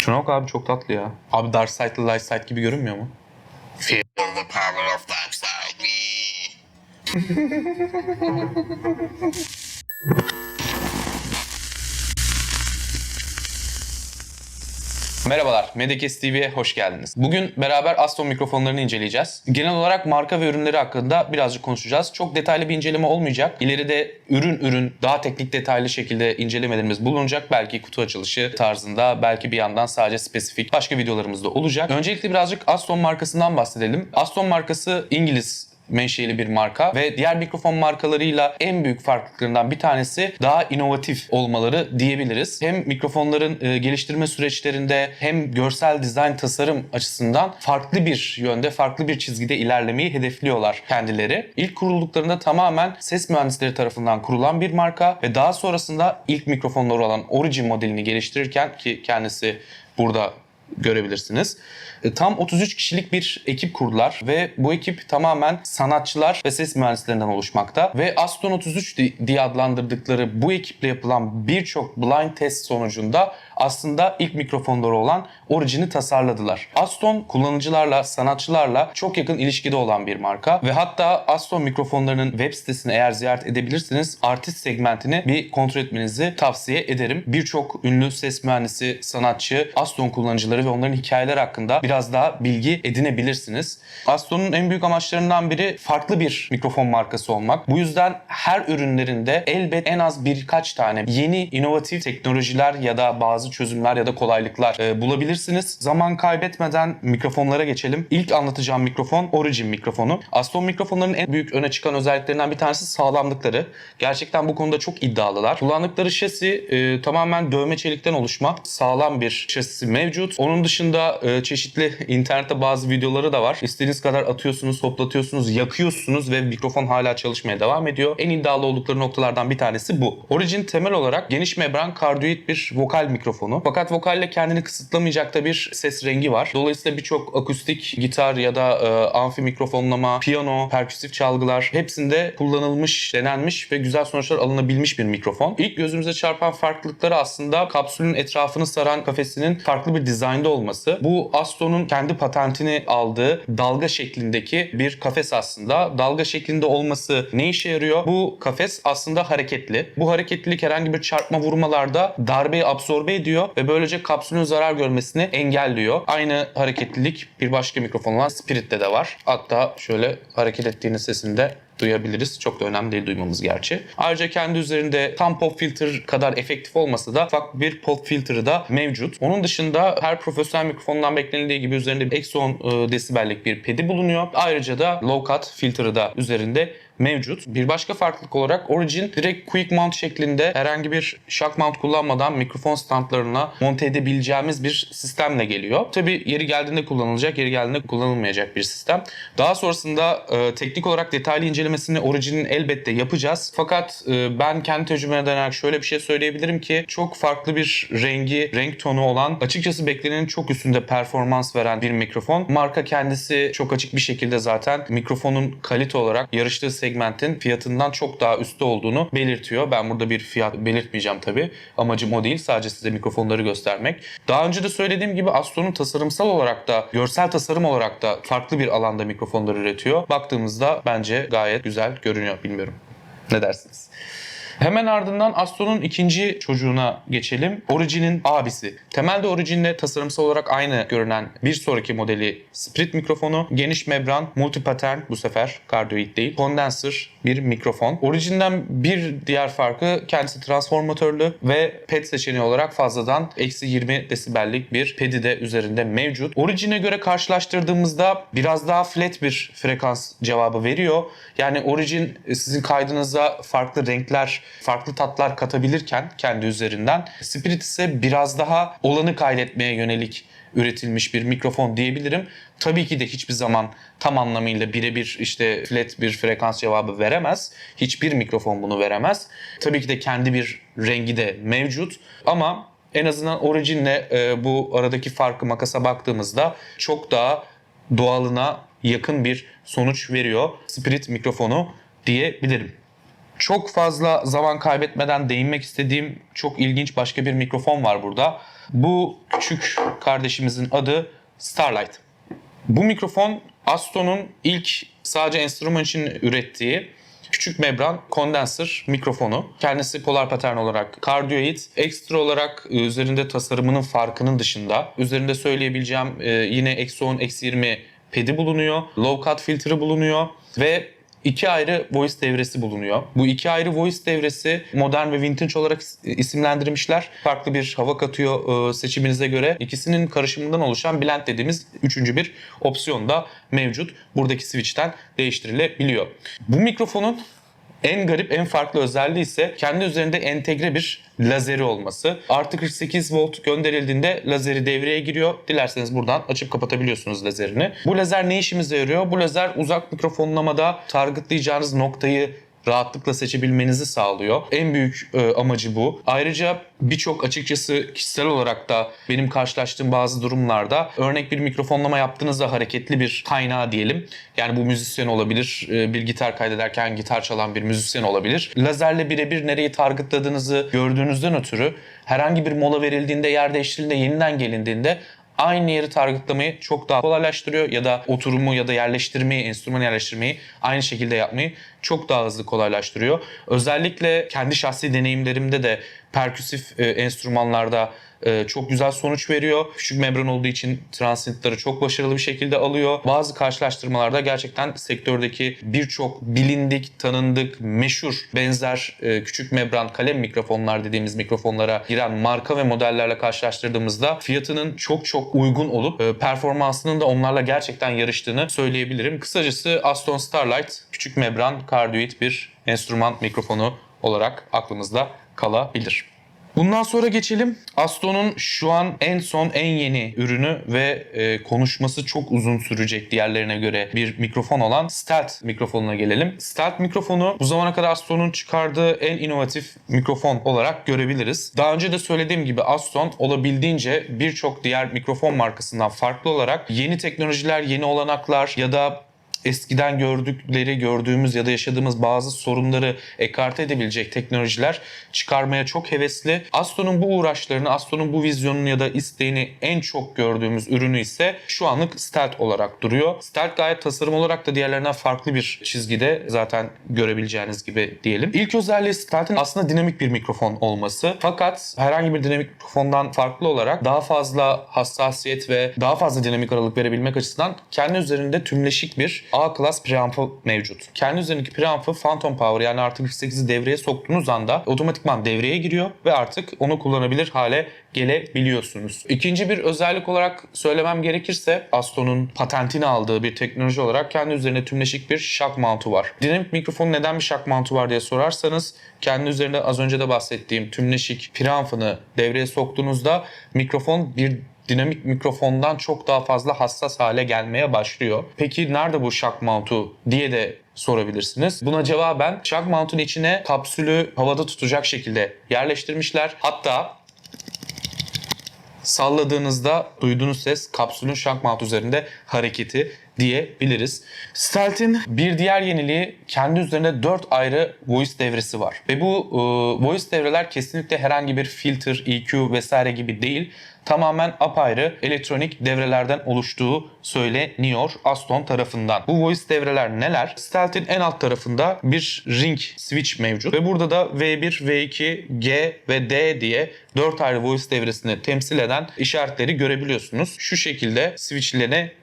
Şuna bak abi çok tatlı ya. Abi Dark Side'lı Light Side gibi görünmüyor mu? Feel the power of dark side me. Merhabalar, Medekes TV'ye hoş geldiniz. Bugün beraber Aston mikrofonlarını inceleyeceğiz. Genel olarak marka ve ürünleri hakkında birazcık konuşacağız. Çok detaylı bir inceleme olmayacak. İleride ürün ürün daha teknik detaylı şekilde incelemelerimiz bulunacak. Belki kutu açılışı tarzında, belki bir yandan sadece spesifik başka videolarımız da olacak. Öncelikle birazcık Aston markasından bahsedelim. Aston markası İngiliz menşeli bir marka ve diğer mikrofon markalarıyla en büyük farklılıklarından bir tanesi daha inovatif olmaları diyebiliriz. Hem mikrofonların e, geliştirme süreçlerinde hem görsel dizayn tasarım açısından farklı bir yönde, farklı bir çizgide ilerlemeyi hedefliyorlar kendileri. İlk kurulduklarında tamamen ses mühendisleri tarafından kurulan bir marka ve daha sonrasında ilk mikrofonları olan Origin modelini geliştirirken ki kendisi burada görebilirsiniz. E, Tam 33 kişilik bir ekip kurdular ve bu ekip tamamen sanatçılar ve ses mühendislerinden oluşmakta. Ve Aston 33 di- diye adlandırdıkları bu ekiple yapılan birçok blind test sonucunda aslında ilk mikrofonları olan Origin'i tasarladılar. Aston kullanıcılarla, sanatçılarla çok yakın ilişkide olan bir marka ve hatta Aston mikrofonlarının web sitesini eğer ziyaret edebilirsiniz artist segmentini bir kontrol etmenizi tavsiye ederim. Birçok ünlü ses mühendisi, sanatçı, Aston kullanıcıları ve onların hikayeleri hakkında biraz daha bilgi edinebilirsiniz. Aston'un en büyük amaçlarından biri farklı bir mikrofon markası olmak. Bu yüzden her ürünlerinde elbet en az birkaç tane yeni inovatif teknolojiler ya da bazı çözümler ya da kolaylıklar e, bulabilirsiniz. Zaman kaybetmeden mikrofonlara geçelim. İlk anlatacağım mikrofon Origin mikrofonu. Aston mikrofonların en büyük öne çıkan özelliklerinden bir tanesi sağlamlıkları. Gerçekten bu konuda çok iddialılar. Kullandıkları şasi e, tamamen dövme çelikten oluşma. Sağlam bir şasisi mevcut. Onun dışında e, çeşitli internette bazı videoları da var. İstediğiniz kadar atıyorsunuz, hoplatıyorsunuz, yakıyorsunuz ve mikrofon hala çalışmaya devam ediyor. En iddialı oldukları noktalardan bir tanesi bu. Origin temel olarak geniş membran kardioid bir vokal mikrofonu. Fakat vokalle kendini kısıtlamayacak da bir ses rengi var. Dolayısıyla birçok akustik gitar ya da e, amfi mikrofonlama, piyano, perküsif çalgılar hepsinde kullanılmış, denenmiş ve güzel sonuçlar alınabilmiş bir mikrofon. İlk gözümüze çarpan farklılıkları aslında kapsülün etrafını saran kafesinin farklı bir dizaynda olması. Bu Aston'un kendi patentini aldığı dalga şeklindeki bir kafes aslında. Dalga şeklinde olması ne işe yarıyor? Bu kafes aslında hareketli. Bu hareketlilik herhangi bir çarpma vurmalarda darbeyi absorbe ediyor ve böylece kapsülün zarar görmesini engelliyor. Aynı hareketlilik bir başka mikrofon olan Spirit'te de var. Hatta şöyle hareket ettiğiniz sesinde duyabiliriz. Çok da önemli değil duymamız gerçi. Ayrıca kendi üzerinde tam pop filter kadar efektif olmasa da ufak bir pop filter'ı da mevcut. Onun dışında her profesyonel mikrofondan beklenildiği gibi üzerinde 10 e, desibellik bir pedi bulunuyor. Ayrıca da low cut filter'ı da üzerinde mevcut. Bir başka farklılık olarak Origin direkt quick mount şeklinde herhangi bir shock mount kullanmadan mikrofon standlarına monte edebileceğimiz bir sistemle geliyor. Tabi yeri geldiğinde kullanılacak, yeri geldiğinde kullanılmayacak bir sistem. Daha sonrasında e, teknik olarak detaylı incelemesini Origin'in elbette yapacağız. Fakat e, ben kendi tecrübeme dayanarak şöyle bir şey söyleyebilirim ki çok farklı bir rengi, renk tonu olan açıkçası beklenenin çok üstünde performans veren bir mikrofon. Marka kendisi çok açık bir şekilde zaten mikrofonun kalite olarak yarıştığı segmentin fiyatından çok daha üstte olduğunu belirtiyor. Ben burada bir fiyat belirtmeyeceğim tabii. Amacım o değil. Sadece size mikrofonları göstermek. Daha önce de söylediğim gibi Aston'un tasarımsal olarak da, görsel tasarım olarak da farklı bir alanda mikrofonlar üretiyor. Baktığımızda bence gayet güzel görünüyor. Bilmiyorum. Ne dersiniz? Hemen ardından Aston'un ikinci çocuğuna geçelim. Origin'in abisi. Temelde Origin'le tasarımsal olarak aynı görünen bir sonraki modeli Spirit mikrofonu. Geniş membran, multi pattern bu sefer kardioid değil. Condenser bir mikrofon. Origin'den bir diğer farkı kendisi transformatörlü ve ped seçeneği olarak fazladan eksi 20 desibellik bir pedi de üzerinde mevcut. Origin'e göre karşılaştırdığımızda biraz daha flat bir frekans cevabı veriyor. Yani Origin e, sizin kaydınıza farklı renkler, farklı tatlar katabilirken kendi üzerinden Spirit ise biraz daha olanı kaydetmeye yönelik üretilmiş bir mikrofon diyebilirim. Tabii ki de hiçbir zaman tam anlamıyla birebir işte flat bir frekans cevabı veremez. Hiçbir mikrofon bunu veremez. Tabii ki de kendi bir rengi de mevcut ama en azından Origin'le e, bu aradaki farkı makasa baktığımızda çok daha doğalına yakın bir sonuç veriyor Spirit mikrofonu diyebilirim. Çok fazla zaman kaybetmeden değinmek istediğim çok ilginç başka bir mikrofon var burada. Bu küçük kardeşimizin adı Starlight. Bu mikrofon Aston'un ilk sadece enstrüman için ürettiği küçük membran kondenser mikrofonu. Kendisi polar patern olarak kardioid. Ekstra olarak e, üzerinde tasarımının farkının dışında üzerinde söyleyebileceğim e, yine eksi 10, eksi 20 pedi bulunuyor. Low cut filtre bulunuyor ve iki ayrı voice devresi bulunuyor. Bu iki ayrı voice devresi modern ve vintage olarak is- isimlendirmişler. Farklı bir hava katıyor e, seçiminize göre. İkisinin karışımından oluşan blend dediğimiz üçüncü bir opsiyon da mevcut. Buradaki switch'ten değiştirilebiliyor. Bu mikrofonun en garip, en farklı özelliği ise kendi üzerinde entegre bir lazeri olması. Artı 48 volt gönderildiğinde lazeri devreye giriyor. Dilerseniz buradan açıp kapatabiliyorsunuz lazerini. Bu lazer ne işimize yarıyor? Bu lazer uzak mikrofonlamada targetlayacağınız noktayı rahatlıkla seçebilmenizi sağlıyor. En büyük e, amacı bu. Ayrıca birçok açıkçası kişisel olarak da benim karşılaştığım bazı durumlarda örnek bir mikrofonlama yaptığınızda hareketli bir kaynağı diyelim. Yani bu müzisyen olabilir, e, bir gitar kaydederken gitar çalan bir müzisyen olabilir. Lazerle birebir nereyi targetladığınızı gördüğünüzden ötürü herhangi bir mola verildiğinde, yer değiştirildiğinde, yeniden gelindiğinde aynı yeri targetlamayı çok daha kolaylaştırıyor ya da oturumu ya da yerleştirmeyi, enstrüman yerleştirmeyi aynı şekilde yapmayı çok daha hızlı kolaylaştırıyor. Özellikle kendi şahsi deneyimlerimde de perküsif e, enstrümanlarda e, çok güzel sonuç veriyor. Küçük membran olduğu için transitleri çok başarılı bir şekilde alıyor. Bazı karşılaştırmalarda gerçekten sektördeki birçok bilindik, tanındık, meşhur benzer e, küçük membran kalem mikrofonlar dediğimiz mikrofonlara giren marka ve modellerle karşılaştırdığımızda fiyatının çok çok uygun olup e, performansının da onlarla gerçekten yarıştığını söyleyebilirim. Kısacası Aston Starlight küçük membran kardioid bir enstrüman mikrofonu olarak aklımızda kalabilir. Bundan sonra geçelim. Aston'un şu an en son en yeni ürünü ve e, konuşması çok uzun sürecek diğerlerine göre bir mikrofon olan Stealth mikrofonuna gelelim. Stealth mikrofonu bu zamana kadar Aston'un çıkardığı en inovatif mikrofon olarak görebiliriz. Daha önce de söylediğim gibi Aston olabildiğince birçok diğer mikrofon markasından farklı olarak yeni teknolojiler, yeni olanaklar ya da eskiden gördükleri, gördüğümüz ya da yaşadığımız bazı sorunları ekarte edebilecek teknolojiler çıkarmaya çok hevesli. Aston'un bu uğraşlarını, Aston'un bu vizyonunu ya da isteğini en çok gördüğümüz ürünü ise şu anlık Stealth olarak duruyor. Stealth gayet tasarım olarak da diğerlerinden farklı bir çizgide zaten görebileceğiniz gibi diyelim. İlk özelliği Stealth'in aslında dinamik bir mikrofon olması. Fakat herhangi bir dinamik mikrofondan farklı olarak daha fazla hassasiyet ve daha fazla dinamik aralık verebilmek açısından kendi üzerinde tümleşik bir A class preamp'ı mevcut. Kendi üzerindeki preamp'ı Phantom Power yani artı 48'i devreye soktuğunuz anda otomatikman devreye giriyor ve artık onu kullanabilir hale gelebiliyorsunuz. İkinci bir özellik olarak söylemem gerekirse Aston'un patentini aldığı bir teknoloji olarak kendi üzerinde tümleşik bir shock mount'u var. Dinamik mikrofon neden bir shock mount'u var diye sorarsanız kendi üzerinde az önce de bahsettiğim tümleşik preamp'ını devreye soktuğunuzda mikrofon bir dinamik mikrofondan çok daha fazla hassas hale gelmeye başlıyor. Peki nerede bu shock mount'u diye de sorabilirsiniz. Buna cevaben shock mount'un içine kapsülü havada tutacak şekilde yerleştirmişler. Hatta salladığınızda duyduğunuz ses kapsülün shock mount üzerinde hareketi diyebiliriz. Stealth'in bir diğer yeniliği kendi üzerinde 4 ayrı voice devresi var. Ve bu e, voice devreler kesinlikle herhangi bir filter, EQ vesaire gibi değil. Tamamen apayrı elektronik devrelerden oluştuğu söyleniyor Aston tarafından. Bu voice devreler neler? Stealth'in en alt tarafında bir ring switch mevcut. Ve burada da V1, V2, G ve D diye 4 ayrı voice devresini temsil eden işaretleri görebiliyorsunuz. Şu şekilde switchlenebiliyor.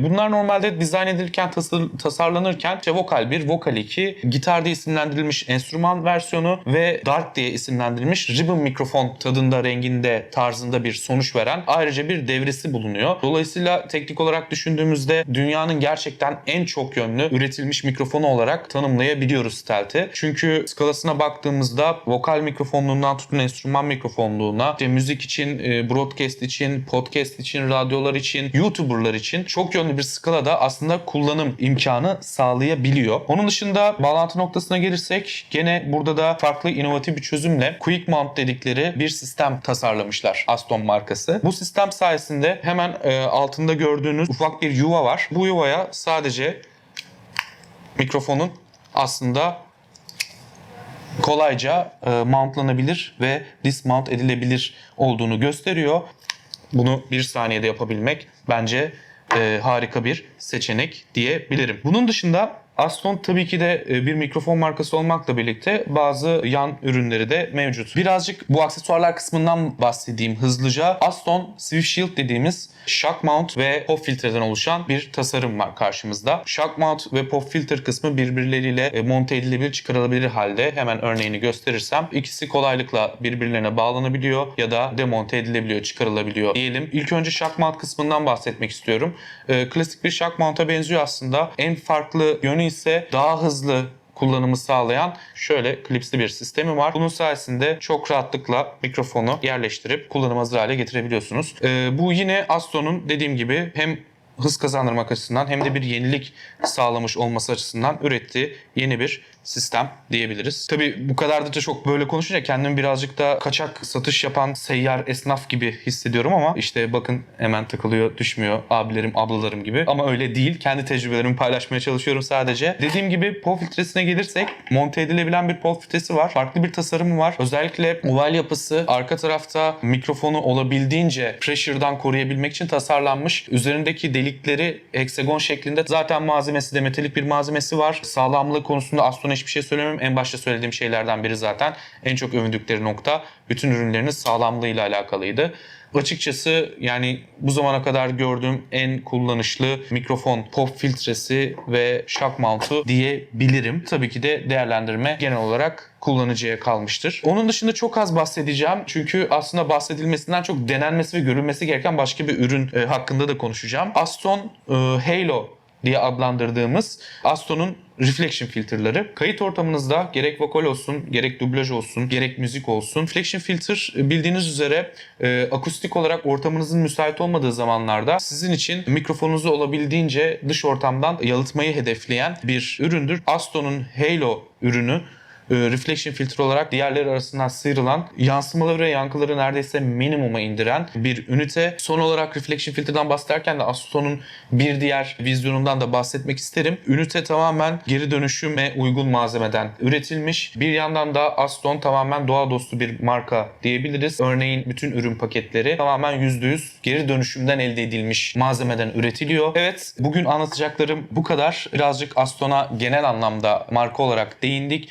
Bunlar normalde dizayn edilirken, tasar- tasarlanırken işte vokal 1, vokal 2, gitar diye isimlendirilmiş enstrüman versiyonu ve dark diye isimlendirilmiş ribbon mikrofon tadında, renginde, tarzında bir sonuç veren ayrıca bir devresi bulunuyor. Dolayısıyla teknik olarak düşündüğümüzde dünyanın gerçekten en çok yönlü üretilmiş mikrofonu olarak tanımlayabiliyoruz Stealth'i. Çünkü skalasına baktığımızda vokal mikrofonluğundan tutun enstrüman mikrofonluğuna, işte müzik için, e, broadcast için, podcast için, radyolar için, YouTuber'lar için çok yönlü bir skalada aslında kullanım imkanı sağlayabiliyor. Onun dışında bağlantı noktasına gelirsek gene burada da farklı inovatif bir çözümle Quick Mount dedikleri bir sistem tasarlamışlar Aston markası. Bu sistem sayesinde hemen e, altında gördüğünüz ufak bir yuva var. Bu yuvaya sadece mikrofonun aslında kolayca e, mountlanabilir ve dismount edilebilir olduğunu gösteriyor. Bunu bir saniyede yapabilmek bence e, harika bir seçenek diyebilirim. Bunun dışında Aston tabii ki de e, bir mikrofon markası olmakla birlikte bazı yan ürünleri de mevcut. Birazcık bu aksesuarlar kısmından bahsedeyim hızlıca. Aston Swift Shield dediğimiz shock mount ve pop filtreden oluşan bir tasarım var karşımızda. Shock mount ve pop filter kısmı birbirleriyle e, monte edilebilir, çıkarılabilir halde. Hemen örneğini gösterirsem ikisi kolaylıkla birbirlerine bağlanabiliyor ya da demonte edilebiliyor, çıkarılabiliyor diyelim. İlk önce shock mount kısmından bahsetmek istiyorum. E, klasik bir shock mount'a benziyor aslında. En farklı yönü ise daha hızlı kullanımı sağlayan şöyle klipsli bir sistemi var. Bunun sayesinde çok rahatlıkla mikrofonu yerleştirip kullanım hazır hale getirebiliyorsunuz. Ee, bu yine Aston'un dediğim gibi hem hız kazandırmak açısından hem de bir yenilik sağlamış olması açısından ürettiği yeni bir sistem diyebiliriz. Tabii bu kadar da çok böyle konuşunca kendimi birazcık da kaçak satış yapan seyyar esnaf gibi hissediyorum ama işte bakın hemen takılıyor, düşmüyor abilerim, ablalarım gibi. Ama öyle değil. Kendi tecrübelerimi paylaşmaya çalışıyorum sadece. Dediğim gibi pop filtresine gelirsek monte edilebilen bir pop filtresi var. Farklı bir tasarımı var. Özellikle oval yapısı arka tarafta mikrofonu olabildiğince pressure'dan koruyabilmek için tasarlanmış. Üzerindeki delikleri heksagon şeklinde. Zaten malzemesi de metalik bir malzemesi var. Sağlamlığı konusunda Aston'a hiçbir şey söylemiyorum. En başta söylediğim şeylerden biri zaten en çok övündükleri nokta bütün ürünlerinin sağlamlığıyla alakalıydı. Açıkçası yani bu zamana kadar gördüğüm en kullanışlı mikrofon pop filtresi ve shock mount'u diyebilirim. Tabii ki de değerlendirme genel olarak kullanıcıya kalmıştır. Onun dışında çok az bahsedeceğim. Çünkü aslında bahsedilmesinden çok denenmesi ve görülmesi gereken başka bir ürün e, hakkında da konuşacağım. Aston e, Halo diye adlandırdığımız Aston'un reflection filterları. Kayıt ortamınızda gerek vokal olsun, gerek dublaj olsun, gerek müzik olsun. Reflection filter e, bildiğiniz üzere e, akustik olarak ortamınızın müsait olmadığı zamanlarda sizin için mikrofonunuzu olabildiğince dış ortamdan yalıtmayı hedefleyen bir üründür. Aston'un Halo ürünü reflection filtre olarak diğerleri arasından sıyrılan, yansımaları ve yankıları neredeyse minimuma indiren bir ünite. Son olarak reflection filtreden bahsederken de Aston'un bir diğer vizyonundan da bahsetmek isterim. Ünite tamamen geri dönüşüme uygun malzemeden üretilmiş. Bir yandan da Aston tamamen doğa dostu bir marka diyebiliriz. Örneğin bütün ürün paketleri tamamen %100 geri dönüşümden elde edilmiş malzemeden üretiliyor. Evet bugün anlatacaklarım bu kadar. Birazcık Aston'a genel anlamda marka olarak değindik.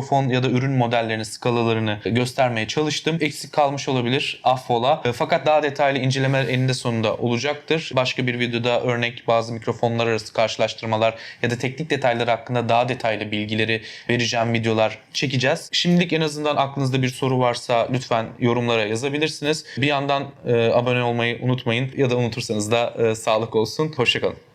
Mikrofon ya da ürün modellerini, skalalarını göstermeye çalıştım. Eksik kalmış olabilir, affola. E, Fakat daha detaylı incelemeler eninde sonunda olacaktır. Başka bir videoda örnek bazı mikrofonlar arası karşılaştırmalar ya da teknik detaylar hakkında daha detaylı bilgileri vereceğim videolar çekeceğiz. Şimdilik en azından aklınızda bir soru varsa lütfen yorumlara yazabilirsiniz. Bir yandan e, abone olmayı unutmayın ya da unutursanız da e, sağlık olsun. Hoşçakalın.